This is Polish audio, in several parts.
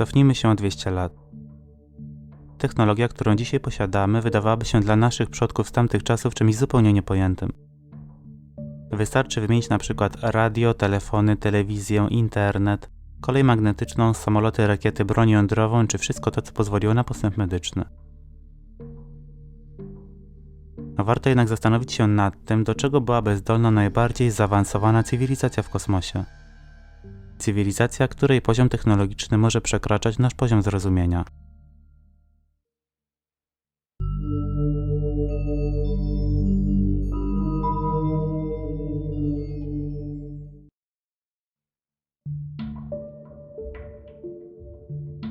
Cofnijmy się o 200 lat. Technologia, którą dzisiaj posiadamy, wydawałaby się dla naszych przodków z tamtych czasów czymś zupełnie niepojętym. Wystarczy wymienić na przykład radio, telefony, telewizję, internet, kolej magnetyczną, samoloty, rakiety, broń jądrową, czy wszystko to, co pozwoliło na postęp medyczny. Warto jednak zastanowić się nad tym, do czego byłaby zdolna najbardziej zaawansowana cywilizacja w kosmosie. Cywilizacja, której poziom technologiczny może przekraczać nasz poziom zrozumienia.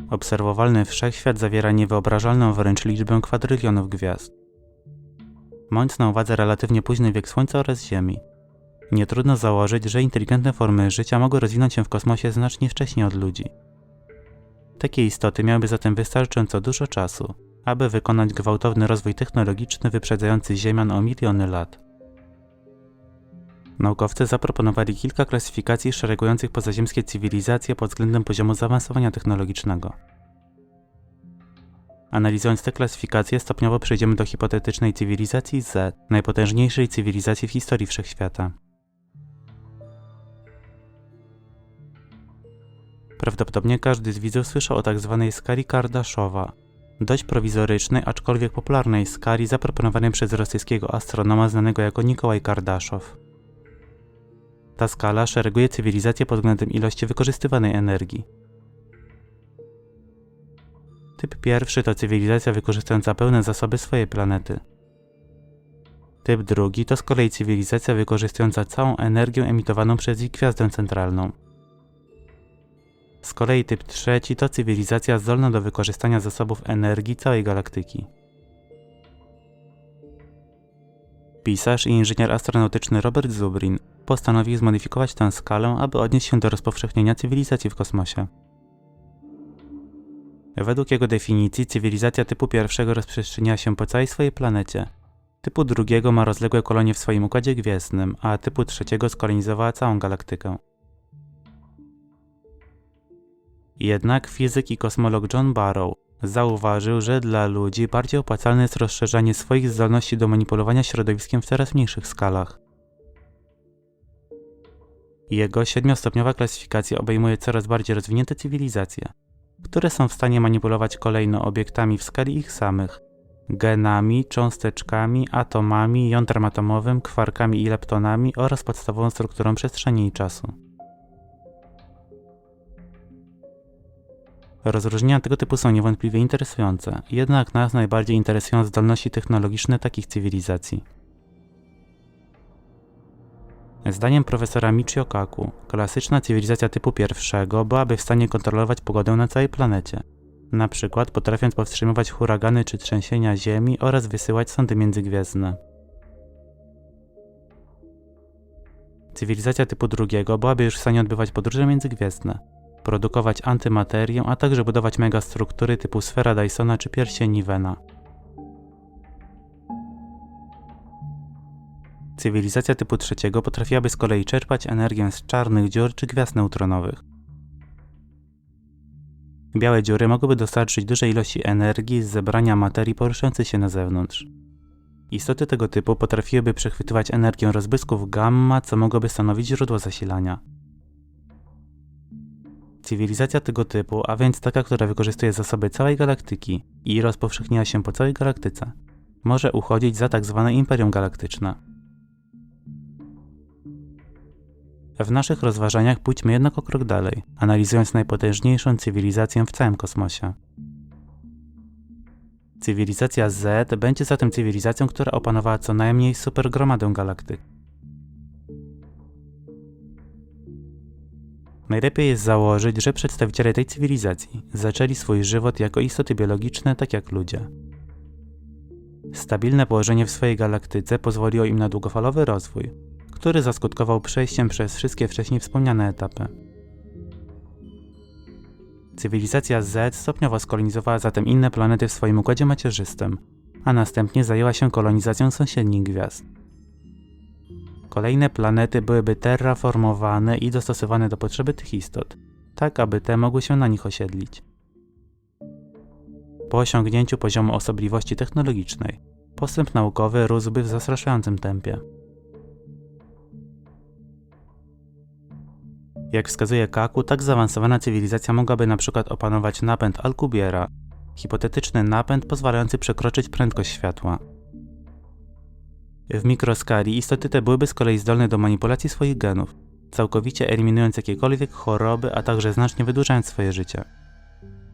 Obserwowalny wszechświat zawiera niewyobrażalną wręcz liczbę kwadrylionów gwiazd. Mając na uwadze relatywnie późny wiek Słońca oraz Ziemi, nie trudno założyć, że inteligentne formy życia mogły rozwinąć się w kosmosie znacznie wcześniej od ludzi. Takie istoty miałyby zatem wystarczająco dużo czasu, aby wykonać gwałtowny rozwój technologiczny wyprzedzający Ziemian o miliony lat. Naukowcy zaproponowali kilka klasyfikacji szeregujących pozaziemskie cywilizacje pod względem poziomu zaawansowania technologicznego. Analizując te klasyfikacje, stopniowo przejdziemy do hipotetycznej cywilizacji Z, najpotężniejszej cywilizacji w historii wszechświata. Prawdopodobnie każdy z widzów słyszał o tzw. Tak skali Kardaszowa, dość prowizorycznej, aczkolwiek popularnej skali zaproponowanej przez rosyjskiego astronoma znanego jako Nikołaj Kardaszow. Ta skala szereguje cywilizację pod względem ilości wykorzystywanej energii. Typ pierwszy to cywilizacja wykorzystująca pełne zasoby swojej planety. Typ drugi to z kolei cywilizacja wykorzystująca całą energię emitowaną przez ich gwiazdę centralną. Z kolei typ trzeci to cywilizacja zdolna do wykorzystania zasobów energii całej galaktyki. Pisarz i inżynier astronautyczny Robert Zubrin postanowił zmodyfikować tę skalę, aby odnieść się do rozpowszechnienia cywilizacji w kosmosie. Według jego definicji cywilizacja typu pierwszego rozprzestrzenia się po całej swojej planecie. Typu drugiego ma rozległe kolonie w swoim układzie gwiezdnym, a typu trzeciego skolonizowała całą galaktykę. Jednak fizyk i kosmolog John Barrow zauważył, że dla ludzi bardziej opłacalne jest rozszerzanie swoich zdolności do manipulowania środowiskiem w coraz mniejszych skalach. Jego siedmiostopniowa klasyfikacja obejmuje coraz bardziej rozwinięte cywilizacje, które są w stanie manipulować kolejno obiektami w skali ich samych, genami, cząsteczkami, atomami, jądrem atomowym, kwarkami i leptonami oraz podstawową strukturą przestrzeni i czasu. Rozróżnienia tego typu są niewątpliwie interesujące, jednak nas najbardziej interesują zdolności technologiczne takich cywilizacji. Zdaniem profesora Michio Kaku, klasyczna cywilizacja typu pierwszego byłaby w stanie kontrolować pogodę na całej planecie. Na przykład potrafiąc powstrzymywać huragany czy trzęsienia ziemi oraz wysyłać sondy międzygwiezdne. Cywilizacja typu drugiego byłaby już w stanie odbywać podróże międzygwiezdne, produkować antymaterię, a także budować megastruktury typu sfera Dysona czy pierścień Nivena. Cywilizacja typu trzeciego potrafiłaby z kolei czerpać energię z czarnych dziur czy gwiazd neutronowych. Białe dziury mogłyby dostarczyć duże ilości energii z zebrania materii poruszającej się na zewnątrz. Istoty tego typu potrafiłyby przechwytywać energię rozbłysków gamma, co mogłoby stanowić źródło zasilania. Cywilizacja tego typu, a więc taka, która wykorzystuje zasoby całej galaktyki i rozpowszechniła się po całej galaktyce, może uchodzić za tak zwane Imperium Galaktyczne. W naszych rozważaniach pójdźmy jednak o krok dalej, analizując najpotężniejszą cywilizację w całym kosmosie. Cywilizacja Z będzie zatem cywilizacją, która opanowała co najmniej supergromadę galaktyk. Najlepiej jest założyć, że przedstawiciele tej cywilizacji zaczęli swój żywot jako istoty biologiczne, tak jak ludzie. Stabilne położenie w swojej galaktyce pozwoliło im na długofalowy rozwój, który zaskutkował przejściem przez wszystkie wcześniej wspomniane etapy. Cywilizacja Z stopniowo skolonizowała zatem inne planety w swoim układzie macierzystym, a następnie zajęła się kolonizacją sąsiednich gwiazd. Kolejne planety byłyby terraformowane i dostosowane do potrzeby tych istot, tak aby te mogły się na nich osiedlić. Po osiągnięciu poziomu osobliwości technologicznej, postęp naukowy rósłby w zastraszającym tempie. Jak wskazuje Kaku, tak zaawansowana cywilizacja mogłaby przykład opanować napęd Alcubierra, hipotetyczny napęd pozwalający przekroczyć prędkość światła. W mikroskali istoty te byłyby z kolei zdolne do manipulacji swoich genów, całkowicie eliminując jakiekolwiek choroby, a także znacznie wydłużając swoje życie.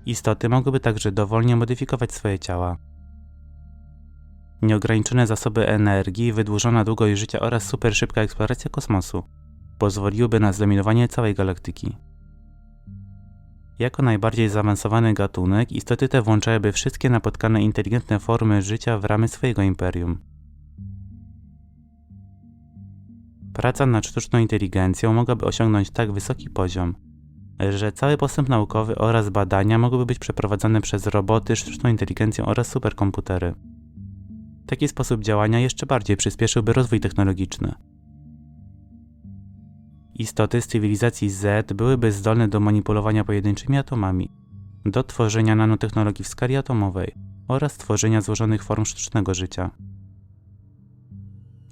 Istoty mogłyby także dowolnie modyfikować swoje ciała. Nieograniczone zasoby energii, wydłużona długość życia oraz superszybka eksploracja kosmosu pozwoliłyby na zdominowanie całej galaktyki. Jako najbardziej zaawansowany gatunek, istoty te włączałyby wszystkie napotkane inteligentne formy życia w ramy swojego imperium. Praca nad sztuczną inteligencją mogłaby osiągnąć tak wysoki poziom, że cały postęp naukowy oraz badania mogłyby być przeprowadzane przez roboty, sztuczną inteligencję oraz superkomputery. Taki sposób działania jeszcze bardziej przyspieszyłby rozwój technologiczny. Istoty z cywilizacji Z byłyby zdolne do manipulowania pojedynczymi atomami, do tworzenia nanotechnologii w skali atomowej oraz tworzenia złożonych form sztucznego życia.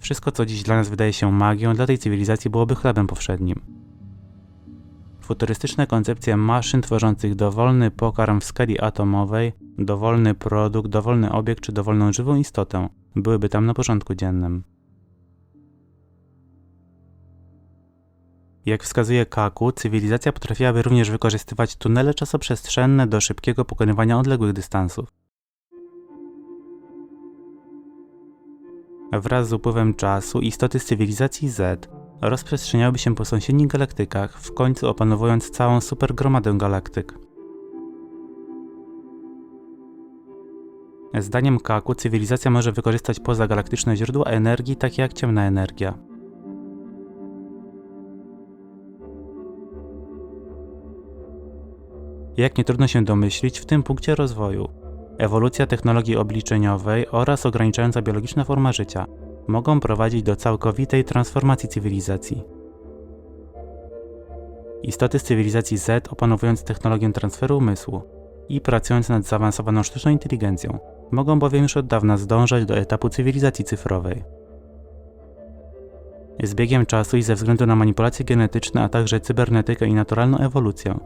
Wszystko, co dziś dla nas wydaje się magią, dla tej cywilizacji byłoby chlebem powszednim. Futurystyczne koncepcje maszyn tworzących dowolny pokarm w skali atomowej, dowolny produkt, dowolny obiekt czy dowolną żywą istotę byłyby tam na porządku dziennym. Jak wskazuje Kaku, cywilizacja potrafiłaby również wykorzystywać tunele czasoprzestrzenne do szybkiego pokonywania odległych dystansów. Wraz z upływem czasu istoty z cywilizacji Z rozprzestrzeniałyby się po sąsiednich galaktykach, w końcu opanowując całą supergromadę galaktyk. Zdaniem Kaku cywilizacja może wykorzystać pozagalaktyczne źródła energii, takie jak ciemna energia. Jak nie trudno się domyślić, w tym punkcie rozwoju ewolucja technologii obliczeniowej oraz ograniczająca biologiczna forma życia mogą prowadzić do całkowitej transformacji cywilizacji. Istoty z cywilizacji Z, opanowując technologię transferu umysłu i pracując nad zaawansowaną sztuczną inteligencją, mogą bowiem już od dawna zdążać do etapu cywilizacji cyfrowej. Z biegiem czasu i ze względu na manipulacje genetyczne, a także cybernetykę i naturalną ewolucję,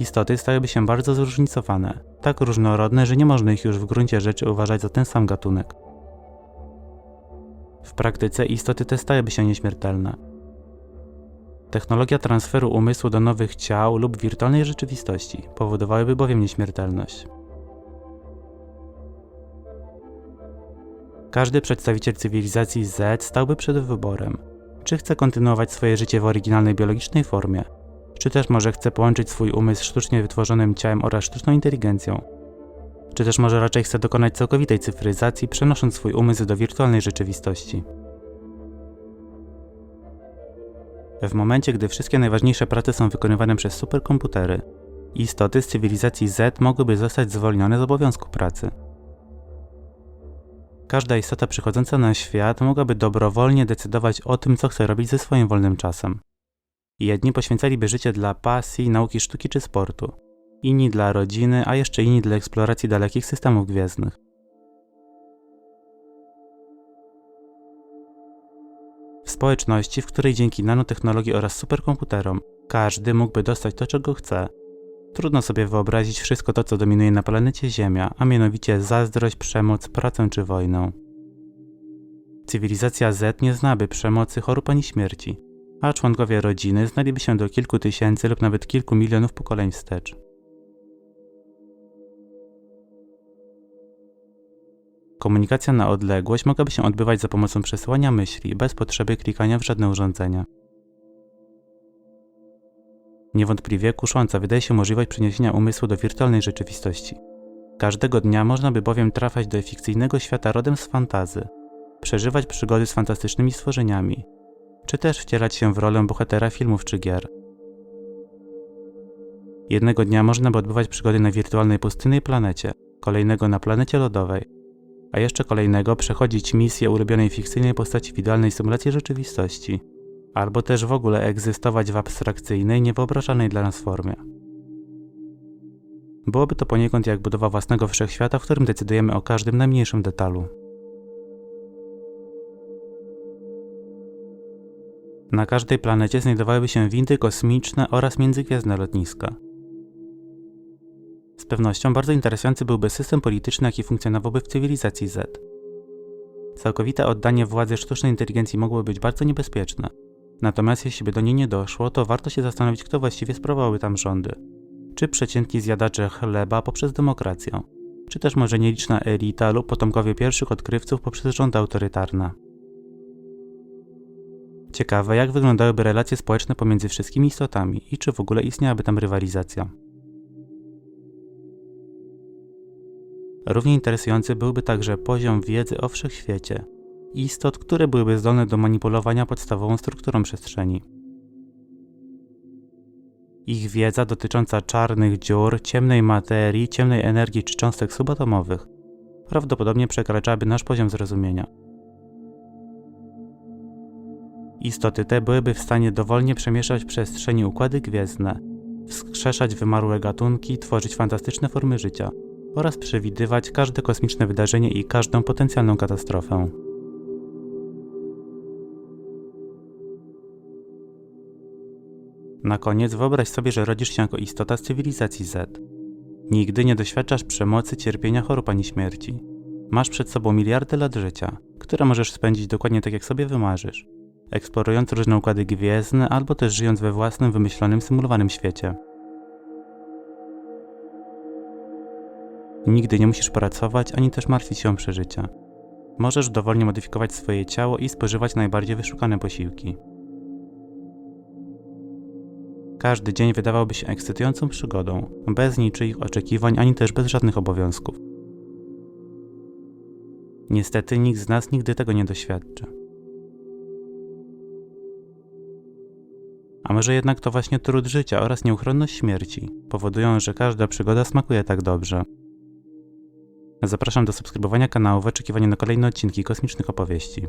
istoty stałyby się bardzo zróżnicowane, tak różnorodne, że nie można ich już w gruncie rzeczy uważać za ten sam gatunek. W praktyce istoty te stałyby się nieśmiertelne. Technologia transferu umysłu do nowych ciał lub wirtualnej rzeczywistości powodowałyby bowiem nieśmiertelność. Każdy przedstawiciel cywilizacji Z stałby przed wyborem, czy chce kontynuować swoje życie w oryginalnej biologicznej formie, czy też może chce połączyć swój umysł z sztucznie wytworzonym ciałem oraz sztuczną inteligencją, czy też może raczej chce dokonać całkowitej cyfryzacji, przenosząc swój umysł do wirtualnej rzeczywistości. W momencie, gdy wszystkie najważniejsze prace są wykonywane przez superkomputery, istoty z cywilizacji Z mogłyby zostać zwolnione z obowiązku pracy. Każda istota przychodząca na świat mogłaby dobrowolnie decydować o tym, co chce robić ze swoim wolnym czasem. Jedni poświęcaliby życie dla pasji, nauki sztuki czy sportu, inni dla rodziny, a jeszcze inni dla eksploracji dalekich systemów gwiezdnych. W społeczności, w której dzięki nanotechnologii oraz superkomputerom każdy mógłby dostać to, czego chce, trudno sobie wyobrazić wszystko to, co dominuje na planecie Ziemia, a mianowicie zazdrość, przemoc, pracę czy wojnę. Cywilizacja Z nie znaby przemocy, chorób ani śmierci, a członkowie rodziny znaliby się do kilku tysięcy lub nawet kilku milionów pokoleń wstecz. Komunikacja na odległość mogłaby się odbywać za pomocą przesyłania myśli, bez potrzeby klikania w żadne urządzenia. Niewątpliwie kusząca wydaje się możliwość przeniesienia umysłu do wirtualnej rzeczywistości. Każdego dnia można by bowiem trafiać do fikcyjnego świata rodem z fantazy, przeżywać przygody z fantastycznymi stworzeniami, czy też wcielać się w rolę bohatera filmów czy gier. Jednego dnia można by odbywać przygody na wirtualnej pustynnej planecie, kolejnego na planecie lodowej, a jeszcze kolejnego przechodzić misję ulubionej fikcyjnej postaci w idealnej symulacji rzeczywistości, albo też w ogóle egzystować w abstrakcyjnej, niewyobrażalnej dla nas formie. Byłoby to poniekąd jak budowa własnego wszechświata, w którym decydujemy o każdym najmniejszym detalu. Na każdej planecie znajdowałyby się windy kosmiczne oraz międzygwiezdne lotniska. Z pewnością bardzo interesujący byłby system polityczny, jaki funkcjonowałby w cywilizacji Z. Całkowite oddanie władzy sztucznej inteligencji mogłoby być bardzo niebezpieczne. Natomiast jeśli by do niej nie doszło, to warto się zastanowić, kto właściwie sprawowały tam rządy. Czy przeciętni zjadacze chleba poprzez demokrację, czy też może nieliczna elita lub potomkowie pierwszych odkrywców poprzez rządy autorytarne. Ciekawe, jak wyglądałyby relacje społeczne pomiędzy wszystkimi istotami i czy w ogóle istniałaby tam rywalizacja. Równie interesujący byłby także poziom wiedzy o wszechświecie istot, które byłyby zdolne do manipulowania podstawową strukturą przestrzeni. Ich wiedza dotycząca czarnych dziur, ciemnej materii, ciemnej energii czy cząstek subatomowych prawdopodobnie przekraczałaby nasz poziom zrozumienia. Istoty te byłyby w stanie dowolnie przemieszczać w przestrzeni układy gwiezdne, wskrzeszać wymarłe gatunki, tworzyć fantastyczne formy życia oraz przewidywać każde kosmiczne wydarzenie i każdą potencjalną katastrofę. Na koniec wyobraź sobie, że rodzisz się jako istota z cywilizacji Z. Nigdy nie doświadczasz przemocy, cierpienia, chorób ani śmierci. Masz przed sobą miliardy lat życia, które możesz spędzić dokładnie tak, jak sobie wymarzysz, eksplorując różne układy gwiezdne albo też żyjąc we własnym, wymyślonym, symulowanym świecie. Nigdy nie musisz pracować ani też martwić się o przeżycia. Możesz dowolnie modyfikować swoje ciało i spożywać najbardziej wyszukane posiłki. Każdy dzień wydawałby się ekscytującą przygodą, bez niczyich oczekiwań ani też bez żadnych obowiązków. Niestety nikt z nas nigdy tego nie doświadczy. A może jednak to właśnie trud życia oraz nieuchronność śmierci powodują, że każda przygoda smakuje tak dobrze. Zapraszam do subskrybowania kanału w oczekiwaniu na kolejne odcinki kosmicznych opowieści.